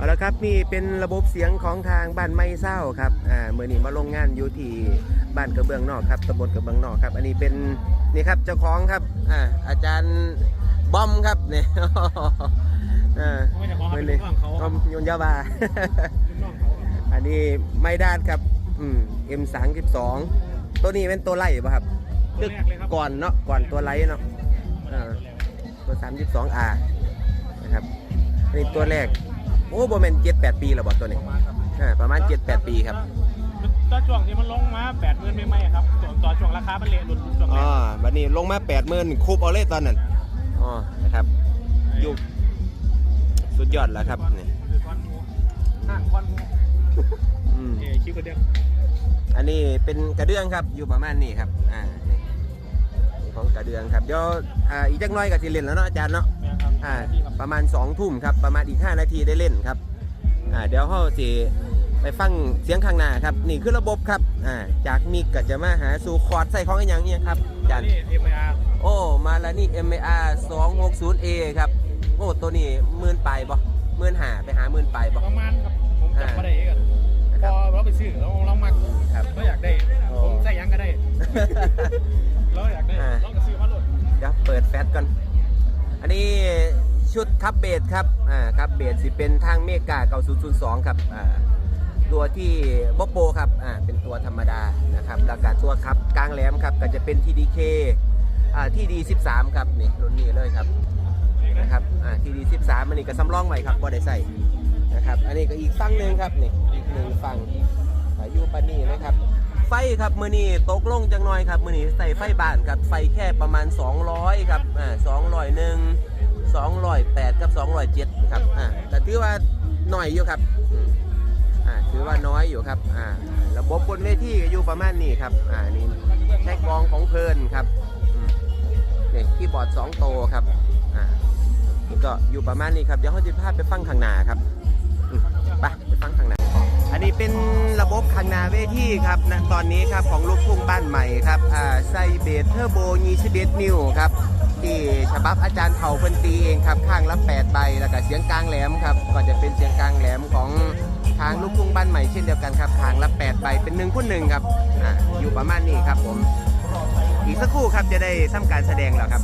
เอาละครับนี่เป็นระบบเสียงของทางบ้านไม้เศร้าครับอ่าเมื่อนี้มาลงงานอยู่ที่บ้านกระเบื้องนอกครับตำบลกระเบื้องนอกครับ อันนี้เป็นนี่ครับเจ้าของครับอ่าอาจารย์บอมครับเนี่ยอ่าไม่ได้ขอเขาไม่เป็นเลยลูกน้องเขาบคอรับมยนยาบาลูกน้องเขาครับอันนี้ไม่ด้านครับอืม M 3 2ตัวนี้เป็นตัวไล่ป่ะครับตัวแรกเลยครับก่อนเนาะก่อนตัวไล่เนาะอ่าตัว 32R นะครับอันนี้ตัวแรก โอ้โบแมน7-8ปีแล้วบ่ตัวนี้ประมาณครับอ่าประมาณ7-8ปีครับตอนช่วงที่มันลงมาแปดหมื่นไม่ไหมครับตอนตอนช่วงราคามันเละหลุดช่วงแรอ๋อกบัดนี้ลงมา80,000คุบเอาเลยตอนนั้นอ๋อนะครับยุคสุดยอดแล้วครับนี่คือคอนหมูห้างคอนหมูอืม เอ๋คิวกระเดียงอันนี้เป็นกระเดื่องครับอยู่ประมาณนี้ครับอ่านี่นี่ของกระเดื่องครับเดี๋ยวอ่าอีกจักหน้อยก็สิเล่นแล้วเนาะอาจารย์เนาะแม่ ครับอ่าที่ครับประมาณ2ทุ่มครับประมาณอีก 5 นาทีได้เล่นครับอ่าเดี๋ยวเขาสิไปฟังเสียงข้างหน้าครับนี่คือระบบครับอ่าจากมิกก็จะมาหาสู่คอร์ดใส่ของอหย่างเนี้ยครับอาจารย์นี่เอ็มอาร์โอ้มาแล้วนี่ MAR 260A ครับโอ้ตัวนี้หมื่นไปบ่หมื่นหาไปหาหมื่นไปบ่ประมาณครับผมจำไม่ได้กันนะพครัอบเราไปซื้อเราเรามักครับเราอยากได้โอ้ผมใส่หยังก็ได้เราอยากได้อ่าเราก็ซื้อมาโหลดเดี๋ยวเปิดแฟตก่อน อันนี้ชุดคับเบสครับ อ่าคับเบสสิเป็นทางเมกา9002 ครับ อ่า ตัวที่บโปครับ อ่า เป็นตัวธรรมดานะครับ แล้วก็ตัวครับกลางแหลมครับ ก็จะเป็น TDK อ่า TD 13 ครับ นี่รุ่นนี้เลยครับ นะครับ อ่า TD 13 อันนี้ก็สำรองไว้ครับบ่ได้ใส่นะครับ อันนี้ก็อีกฝั่งหนึ่งครับ นี่ อีกหนึ่งฝั่งอายุปานนี่นะครับ ไฟครับมือนี้ตกลงจังหน่อยครับมือนี้ใส่ไฟบานครับ ไฟแค่ประมาณ 200 ครับ อ่า201 208 กับ 207ครับอ่าแต่ถือว่าหน่อยอยู่ครับอ่าถือว่าน้อยอยู่ครับอ่าระบบบนเวทีก็อยู่ประมาณนี้ครับอ่านี่ใช้กองของเพลินครับอืมนี่ยคีย์บอร์ด2โตครับอ่านี่ก็อยู่ประมาณนี้ครับเดี๋ยวเขาจะพาไปฟังข้างหน้าครับอืมไปไปฟังข้างหน้าอันนี้เป็นระบบข้างหน้าเวทีครับณตอนนี้ครับของลูกทุ่งบ้านใหม่ครับอ่าไซเบสเทอร์โบ21นิ้วครับ ที่ฉบับอาจารย์เผ่าเพิ่นตีเองครับข้างละ8ใบแล้วก็เสียงกลางแหลมครับก็จะเป็นเสียงกลางแหลมของทางลูกทุ่งบ้านใหม่เช่นเดียวกันครับข้างละ8ใบเป็น1คูณ1ครับอ่าอยู่ประมาณนี้ครับผม อีกสักครู่ครับจะได้ทำการแสดงแล้วครับ